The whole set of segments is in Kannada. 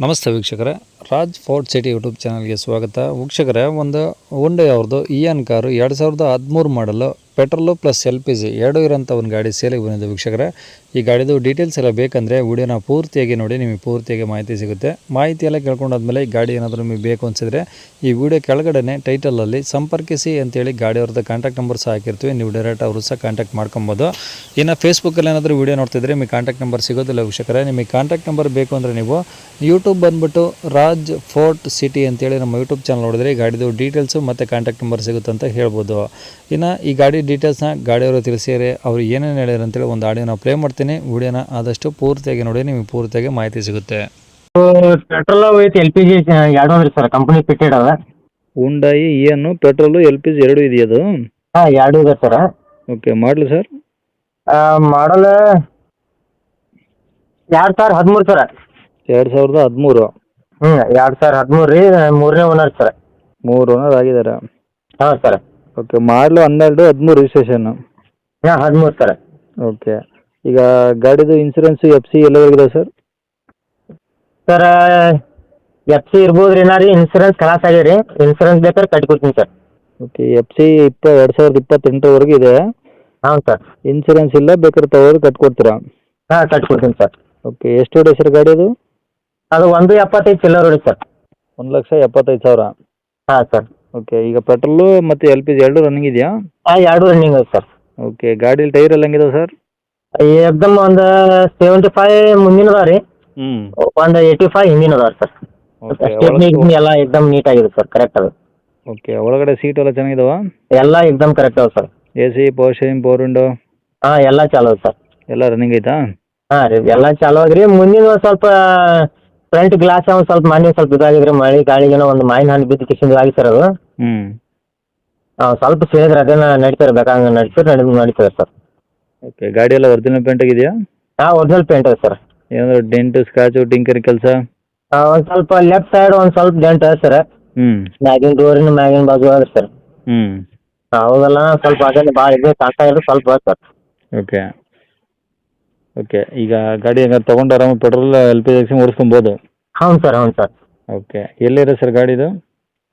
ನಮಸ್ತೆ ವೀಕ್ಷಕರೇ. ರಾಜ್ ಫೋರ್ಟ್ ಸಿಟಿ ಯೂಟ್ಯೂಬ್ ಚಾನಲ್ಗೆ ಸ್ವಾಗತ. ವೀಕ್ಷಕರೇ, ಒಂದು ಹುಂಡೈ ಅವ್ರದ್ದು ಇ ಎನ್ ಕಾರು ಎರಡು ಸಾವಿರದ ಹದಿಮೂರು ಮಾಡಲು petrol plus L P G ಎರಡು ಇರೋಂಥ ಒಂದು ಗಾಡಿ ಸೇಲಿಗೆ ಬಂದಿದೆ ವೀಕ್ಷಕರೇ. ಈ ಗಾಡಿದು ಡೀಟೇಲ್ಸ್ ಎಲ್ಲ ಬೇಕಂದರೆ ವಿಡಿಯೋನ ಪೂರ್ತಿಯಾಗಿ ನೋಡಿ, ನಿಮಗೆ ಪೂರ್ತಿಯಾಗಿ ಮಾಹಿತಿ ಸಿಗುತ್ತೆ. ಮಾಹಿತಿ ಎಲ್ಲ ಕೇಳ್ಕೊಂಡಾದ್ಮೇಲೆ ಈ ಗಾಡಿ ಏನಾದರೂ ನಿಮಗೆ ಬೇಕು ಅನಿಸಿದ್ರೆ ಈ ವಿಡಿಯೋ ಕೆಳಗಡೆ ಟೈಟಲಲ್ಲಿ ಸಂಪರ್ಕಿಸಿ ಅಂತೇಳಿ ಗಾಡಿ ಅವ್ರದ್ದು ಕಾಂಟ್ಯಾಕ್ಟ್ ನಂಬರ್ ಸಹ ಹಾಕಿರ್ತೀವಿ. ನೀವು ಡೈರೆಕ್ಟ್ ಅವರು ಸಹ ಕಾಂಟ್ಯಾಕ್ಟ್ ಮಾಡ್ಕೊಬೋದು. ಇನ್ನು ಫೇಸ್ಬುಕ್ಕಲ್ಲಿ ಏನಾದರೂ ವಿಡಿಯೋ ನೋಡ್ತಿದ್ರೆ ನಿಮಗೆ ಕಾಂಟ್ಯಾಕ್ಟ್ ನಂಬರ್ ಸಿಗೋದಿಲ್ಲ ವೀಕ್ಷಕರೇ. ನಿಮಗೆ ಕಾಂಟ್ಯಾಕ್ಟ್ ನಂಬರ್ ಬೇಕು ಅಂದರೆ ನೀವು ಯೂಟ್ಯೂಬ್ ಬಂದುಬಿಟ್ಟು ರಾಜ್ ಫೋರ್ಟ್ ಸಿಟಿ ಅಂತೇಳಿ ನಮ್ಮ ಯೂಟ್ಯೂಬ್ ಚಾನಲ್ ನೋಡಿದ್ರೆ ಈ ಗಾಡಿದು ಡೀಟೇಲ್ಸು ಮತ್ತು ಕಾಂಟ್ಯಾಕ್ಟ್ ನಂಬರ್ ಸಿಗುತ್ತೆ ಅಂತ ಹೇಳ್ಬೋದು. ಇನ್ನು ಈ ಗಾಡಿ ಡೀಟೇಲ್ಸ್ನ ಗಾಡಿಯವರು ತಿಳಿಸಿದರೆ ಅವರು ಏನೇನು ಹೇಳ್ಯಾರ ಅಂತೇಳಿ ಒಂದು ಆಡಿಯೋನ ಪ್ಲೇ ಮಾಡ್ತೀನಿ. ವಿಡಿಯೋನ ಆದಷ್ಟು ಪೂರ್ತಿಯಾಗಿ ನೋಡಿ ನಿಮಗೆ ಪೂರ್ತಿಯಾಗಿ ಮಾಹಿತಿ ಸಿಗುತ್ತೆ. Petrol with L P G ಎರಡು ಅದ್ರಿ ಸರ್ ಕಂಪನಿ ಫಿಟ್ಟೆಡ್ ಅದ ಉಂಡಾಯಿ ಏನು ಪೆಟ್ರೋಲು ಎಲ್ ಪಿ ಜಿ ಎರಡು ಇದೆಯದು ಹಾಂ ಎರಡು ಇದೆ ಸರ್ ಓಕೆ ಮಾಡಲಿ ಸರ್ ಮಾಡಲ್ ಎರಡು ಸಾವಿರ ಹದಿಮೂರು ಸರ್ ಎರಡು ಸಾವಿರದ ಹದಿಮೂರು. ಹ್ಞೂ ಎರಡು ಸಾವಿರ ಹದಿಮೂರು ರೀ ಮೂರನೇ ಓನರ್ ಸರ್ ಮೂರು ಓನರ್ ಆಗಿದ್ದಾರೆ ಹಾಂ ಸರ್ ಓಕೆ ಮಾಡಲು ಹನ್ನೆರಡು ಹದಿಮೂರು ರಿಜಿಸ್ಟ್ರೇಷನ್ ಹಾಂ ಹದಿಮೂರು ಸರ್. ಓಕೆ ಈಗ ಗಾಡಿದು ಇನ್ಸೂರೆನ್ಸ್ ಎಫ್ ಸಿ ಎಲ್ಲವರೆಗಿದೆ ಸರ್ ಸರ್ ಎಫ್ ಸಿ ಇರ್ಬೋದು ರೀ ನಾ ರೀ ಇನ್ಸೂರೆನ್ಸ್ ಕಲಾಸ್ ಆಗ್ಯಾವ ರೀ ಇನ್ಸೂರೆನ್ಸ್ ಬೇಕಾದ್ರೆ ಕಟ್ಕೊಡ್ತೀನಿ ಸರ್ ಓಕೆ ಎಫ್ ಸಿ ಇಪ್ಪ ಎರಡು ಸಾವಿರದ ಇಪ್ಪತ್ತೆಂಟರವರೆಗೆ ಇದೆ. ಹಾಂ ಸರ್ ಇನ್ಸೂರೆನ್ಸ್ ಇಲ್ಲ ಬೇಕಾದ್ರೆ ತಗೋದು ಕಟ್ಕೊಡ್ತೀರಾ ಹಾಂ ಕಟ್ಕೊಡ್ತೀನಿ ಸರ್ ಓಕೆ ಎಷ್ಟು ಹೊಡೆ ಸರ್ ಗಾಡಿ ಅದು? ಅದು ಒಂದು ಎಪ್ಪತ್ತೈದು ಚಿಲ್ಲರ್ ಹೊಡಿ ಸರ್ ಒಂದು ಲಕ್ಷ ಎಪ್ಪತ್ತೈದು ಸಾವಿರ. ಹಾಂ ಸರ್ ಓಕೆ ಈಗ ಪೆಟ್ರೋಲು ಮತ್ತೆ ಎಲ್ ಪಿ ಜಿ ಎರಡು ರನ್ನಿಂಗ್ ಇದೆಯಾ? ಹಾಂ ಎರಡು ರನ್ನಿಂಗ್ ಇದೆ ಸರ್ ಓಕೆ ಗಾಡೀಲಿ ಟೈರ್ ಎಲ್ಲ ಹೆಂಗಿದಾವೆ ಸರ್ ಎಕ್ದಮ್ ಒಂದು ಸೆವೆಂಟಿ ಫೈವ್ ಮುಂದಿನ ಅದಾವ ರೀ ಹ್ಞೂ ಒಂದು ಏಯ್ಟಿ ಫೈವ್ ಹಿಂದಿನ ಅದಾವ ಸರ್ ಓಕೆ ಸ್ಟೆಪ್ನಿ ಗಿಪ್ನಿ ಎಲ್ಲ ಎಕ್ದಮ್ ನೀಟ್ ಆಗಿದೆ ಸರ್ ಕರೆಕ್ಟ್ ಅದು. ಓಕೆ ಒಳಗಡೆ ಸೀಟ್ ಎಲ್ಲ ಚೆನ್ನಾಗಿದಾವ? ಎಲ್ಲ ಎಕ್ದಮ್ ಕರೆಕ್ಟ್ ಅದ sir A C power steering power window ಹಾಂ ಎಲ್ಲ ಚಾಲು ಅದ ಸರ್ ಎಲ್ಲ ರನ್ನಿಂಗ್ ಐತಾ? ಹಾಂ ರೀ ಎಲ್ಲ ಚಾಲು ಆಗ್ರಿ. ಮುಂದಿನ ಒಂದು ಸ್ವಲ್ಪ ಫ್ರಂಟ್ ಗ್ಲಾಸ್ ಒಂದು ಸ್ವಲ್ಪ ಮನೆ ಸ್ವಲ್ಪ ಇದಾಗಿದ್ರೆ ಮಳೆ ಗಾಳಿಗೇನೋ ಒಂದು ಮಾಯಿನ ಹಣ್ಣು ಬಿದ್ದು ಕಿಶಿಂದ ಆಗಿ ಸರ್ ಅದು. ಹ್ಞೂ ಹಾಂ ಸ್ವಲ್ಪ ಸೇರಿದ್ರೆ ಅದನ್ನ ನಡೀತಾರೆ ಬೇಕಾದಂಗೆ ನಡೀತಾರೆ ನಡಿ ನಡೀತಾರೆ ಸರ್. ಓಕೆ ಗಾಡಿ ಎಲ್ಲ ಒರಿಜಿನಲ್ ಪೇಂಟ್ ಆಗಿದೆಯಾ? ಹಾಂ ಒರಿಜಿನಲ್ ಪೇಂಟ್ ಸರ್. ಏನಾದ್ರು ಡೆಂಟು ಸ್ಕ್ರಾಚ್ ಟಿಂಕರ್ ಕೆಲಸ? ಒಂದು ಸ್ವಲ್ಪ ಲೆಫ್ಟ್ ಸೈಡ್ ಒಂದು ಸ್ವಲ್ಪ ಡೆಂಟ್ ಅದ ಸರ್. ಹ್ಞೂ ಮ್ಯಾಗಿನ ಡೋರಿನ ಮ್ಯಾಗಿನ ಬಾಜು ಅದ ಸರ್. ಹ್ಞೂ ಹೌದಲ್ಲ ಸ್ವಲ್ಪ ಅದನ್ನ ಭಾಳ ಇದೆ ಕಾಣ್ತಾ ಇದ್ರೆ ಸ್ವಲ್ಪ ಸರ್. ಓಕೆ ಓಕೆ ಈಗ ಗಾಡಿ ಹಂಗಾರೆ ತೊಗೊಂಡು ಆರಾಮ ಪೆಟ್ರೋಲ್ ಎಲ್ ಪಿ ಜಿ ಓಡಿಸ್ಕೊಬೋದು? ಹೌದು ಸರ್ ಹೌದು ಸರ್. ಓಕೆ ಎಲ್ಲಿದೆ ಸರ್ ಗಾಡಿದು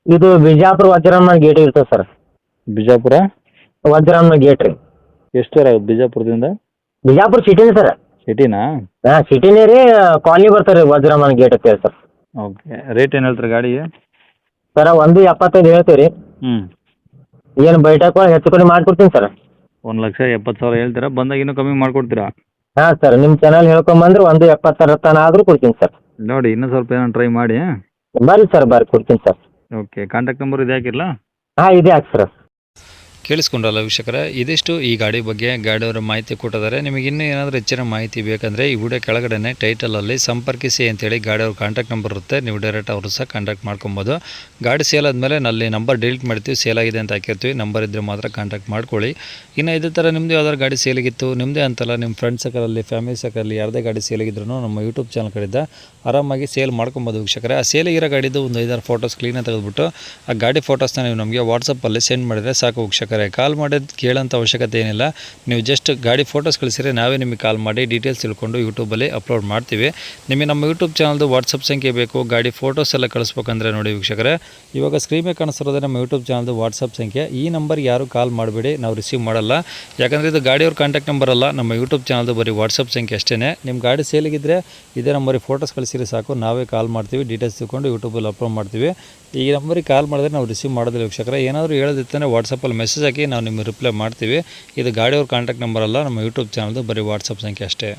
ಇದು? ಬಿಜಾಪುರ ವಜ್ರಮ್ಮ ಗೇಟ್ ಇರ್ತದೆ ಸರ್. ಬಿಜಾಪುರ? ವಜ್ರಮ್ಮ ಗೇಟ್ ರೀ ಎಷ್ಟು ಸರ್ ಆಗುತ್ತೆ ಬಿಜಾಪುರದಿಂದ? ಬಿಜಾಪುರ ಸಿಟಿನೇ ಸರ್. ಸಿಟಿನಾ ಹಾಂ ಸಿಟಿನೇ ರೀ ಕಾಲನಿ ಬರ್ತಾರೆ ರೀ ವಜ್ರಮ್ಮನ ಗೇಟ್ ಅಂತ ಹೇಳಿ ಸರ್. ಓಕೆ ರೇಟ್ ಏನು ಹೇಳ್ತಾರೆ ಗಾಡಿಗೆ? ಸರ ಒಂದು ಎಪ್ಪತ್ತೈದು ಹೇಳ್ತೀವಿ ರೀ. ಹ್ಞೂ ಏನು ಬೈಟಕ್ಕೆ ಹೆಚ್ಚು ಕಡಿಮೆ ಮಾಡಿಕೊಡ್ತೀನಿ ಸರ್. ಒಂದು ಲಕ್ಷ ಎಪ್ಪತ್ತು ಸಾವಿರ ಹೇಳ್ತೀರಾ? ಬಂದಾಗ ಇನ್ನೂ ಕಮ್ಮಿ ಮಾಡಿಕೊಡ್ತೀರಾ? ಹಾಂ ಸರ್ ನಿಮ್ಮ ಚಾನಲ್ ಹೇಳ್ಕೊಂಬಂದ್ರೆ ಒಂದು ಎಪ್ಪತ್ತರ ತನಕ ಆದರೂ ಕೊಡ್ತೀನಿ ಸರ್. ನೋಡಿ ಇನ್ನೂ ಸ್ವಲ್ಪ ಏನೋ ಟ್ರೈ ಮಾಡಿ ಬರ್ರಿ ಸರ್ ಬರ್ರಿ ಕೊಡ್ತೀನಿ ಸರ್. ಓಕೆ ಕಾಂಟ್ಯಾಕ್ಟ್ ನಂಬರ್ ಇದೆ ಹಾಕಿರಲಾ? ಹಾಂ ಇದೆ ಹಾಕಿ ಸರ್. ಕೇಳಿಸ್ಕೊಂಡ್ರಲ್ಲ ವೀಕ್ಷಕರ, ಇದಿಷ್ಟು ಈ ಗಾಡಿ ಬಗ್ಗೆ ಗಾಡಿಯವರ ಮಾಹಿತಿ ಕೊಟ್ಟಿದ್ದಾರೆ. ನಿಮಗೆ ಇನ್ನೂ ಏನಾದರೂ ಹೆಚ್ಚಿನ ಮಾಹಿತಿ ಬೇಕಂದರೆ ಈ ವಿಡಿಯೋ ಕೆಳಗಡೆ ಟೈಟಲಲ್ಲಿ ಸಂಪರ್ಕಿಸಿ ಅಂತೇಳಿ ಗಾಡಿಯವ್ರ ಕಾಂಟ್ಯಾಕ್ಟ್ ನಂಬರ್ ಇರುತ್ತೆ. ನೀವು ಡೈರೆಕ್ಟ್ ಅವರು ಸಹ ಕಾಂಟ್ಯಾಕ್ಟ್ ಮಾಡ್ಕೊಬೋದು. ಗಾಡಿ ಸೇಲ್ ಆದಮೇಲೆ ನಲ್ಲಿ ನಂಬರ್ ಡಿಲೀಟ್ ಮಾಡ್ತೀವಿ ಸೇಲ್ ಆಗಿದೆ ಅಂತ ಹಾಕಿರ್ತೀವಿ. ನಂಬರ್ ಇದ್ದರೆ ಮಾತ್ರ ಕಾಂಟ್ಯಾಕ್ಟ್ ಮಾಡ್ಕೊಳ್ಳಿ. ಇನ್ನು ಇದೇ ಥರ ನಿಮ್ಮದು ಯಾವ್ದಾದ್ರು ಗಾಡಿ ಸೇಲಿಗಿತ್ತು ನಿಮ್ಮದೇ ಅಂತಲ್ಲ ನಿಮ್ಮ ಫ್ರೆಂಡ್ಸ್ ಸರ್ಕಲಲ್ಲಿ ಫ್ಯಾಮಿಲಿ ಸರ್ಕಲಲ್ಲಿ ಯಾರದೇ ಗಾಡಿ ಸೇಲಿಗಿದ್ರು ನಮ್ಮ ಯೂಟ್ಯೂಬ್ ಚಾನಲ್ ಕಡೆಯಿಂದ ಆರಾಮಾಗಿ ಸೇಲ್ ಮಾಡ್ಕೊಬೋದು ವೀಕ್ಷಕರೇ. ಆ ಸೇಲಿಗಿರೋ ಗಾಡಿದು ಒಂದು ಐದಾರು ಫೋಟೋಸ್ ಕ್ಲೀನಾಗಿ ತೆಗೆದುಬಿಟ್ಟು, ಆ ಗಾಡಿ ಫೋಟೋಸ್ನ ನೀವು ನಮಗೆ ವಾಟ್ಸಪ್ಪಲ್ಲಿ ಸೆಂಡ್ ಮಾಡಿದರೆ ಸಾಕು ವೀಕ್ಷಕರೇ. ಕಾಲ್ ಮಾಡೋದು ಕೇಳೋಂಥ ಅವಶ್ಯಕತೆ ಏನಿಲ್ಲ. ನೀವು ಜಸ್ಟ್ ಗಾಡಿ ಫೋಟೋಸ್ ಕಳಿಸಿದ್ರೆ ನಾವೇ ನಿಮಗೆ ಕಾಲ್ ಮಾಡಿ ಡೀಟೇಲ್ಸ್ ತಿಳ್ಕೊಂಡು ಯೂಟ್ಯೂಬಲ್ಲಿ ಅಪ್ಲೋಡ್ ಮಾಡ್ತೀವಿ. ನಿಮಗೆ ನಮ್ಮ ಯೂಟ್ಯೂಬ್ ಚಾನಲ್ದು ವಾಟ್ಸಪ್ ಸಂಖ್ಯೆ ಬೇಕು, ಗಾಡಿ ಫೋಟೋಸ್ ಎಲ್ಲ ಕಳಿಸ್ಬೇಕಂದ್ರೆ ನೋಡಿ ವೀಕ್ಷಕರೇ. ಇವಾಗ ಸ್ಕ್ರೀನ್ ಮೇಲೆ ಕಾಣಿಸ್ತಿರೋದೇ ನಮ್ಮ ಯೂಟ್ಯೂಬ್ ಚಾನಲ್ದು ವಾಟ್ಸಪ್ ಸಂಖ್ಯೆ. ಈ ನಂಬರ್ ಯಾರು ಕಾಲ್ ಮಾಡಬೇಡಿ, ನಾವು ರಿಸೀವ್ ಮಾಡಲ್ಲ. ಯಾಕಂದರೆ ಇದು ಗಾಡಿಯವ್ರ ಕಾಂಟ್ಯಾಕ್ಟ್ ನಂಬರ್ ಅಲ್ಲ, ನಮ್ಮ ಯೂಟ್ಯೂಬ್ ಚಾನಲ್ದು ಬರೀ ವಾಟ್ಸಪ್ ಸಂಖ್ಯೆ ಅಷ್ಟೇ ನಿಮ್ಮ ಗಾಡಿ ಸೇಲಿಗಿದ್ರೆ ಇದೇ ನಂಬರಿಗೆ ಫೋಟೋಸ್ ಕಳಿಸಿರಿ ಸಾಕು, ನಾವೇ ಕಾಲ್ ಮಾಡ್ತೀವಿ ಡೀಟೇಲ್ಸ್ ತಿಳ್ಕೊಂಡು ಯೂಟ್ಯೂಬಲ್ಲಿ ಅಪ್ಲೋಡ್ ಮಾಡ್ತೀವಿ. ಈ ನಂಬರಿಗೆ ಕಾಲ್ ಮಾಡಿದ್ರೆ ನಾವು ರಿಸೀವ್ ಮಾಡೋದಿಲ್ಲ ವೀಕ್ಷಕರ. ಏನಾದರೂ ಹೇಳೋದಿತ್ತಂದರೆ ವಾಟ್ಸಪ್ಪಲ್ಲಿ ಮೆಸೇಜ್ ಹಾಕಿ ನಾವು ನಿಮಗೆ ರಿಪ್ಲೈ ಮಾಡ್ತೀವಿ. ಇದು ಗಾಡಿಯವ್ರ ಕಾಂಟ್ಯಾಕ್ಟ್ ನಂಬರ್ ಅಲ್ಲ, ನಮ್ಮ ಯೂಟ್ಯೂಬ್ ಚಾನಲ್ದು ಬರೀ ವಾಟ್ಸಪ್ ಸಂಖ್ಯೆ ಅಷ್ಟೇ.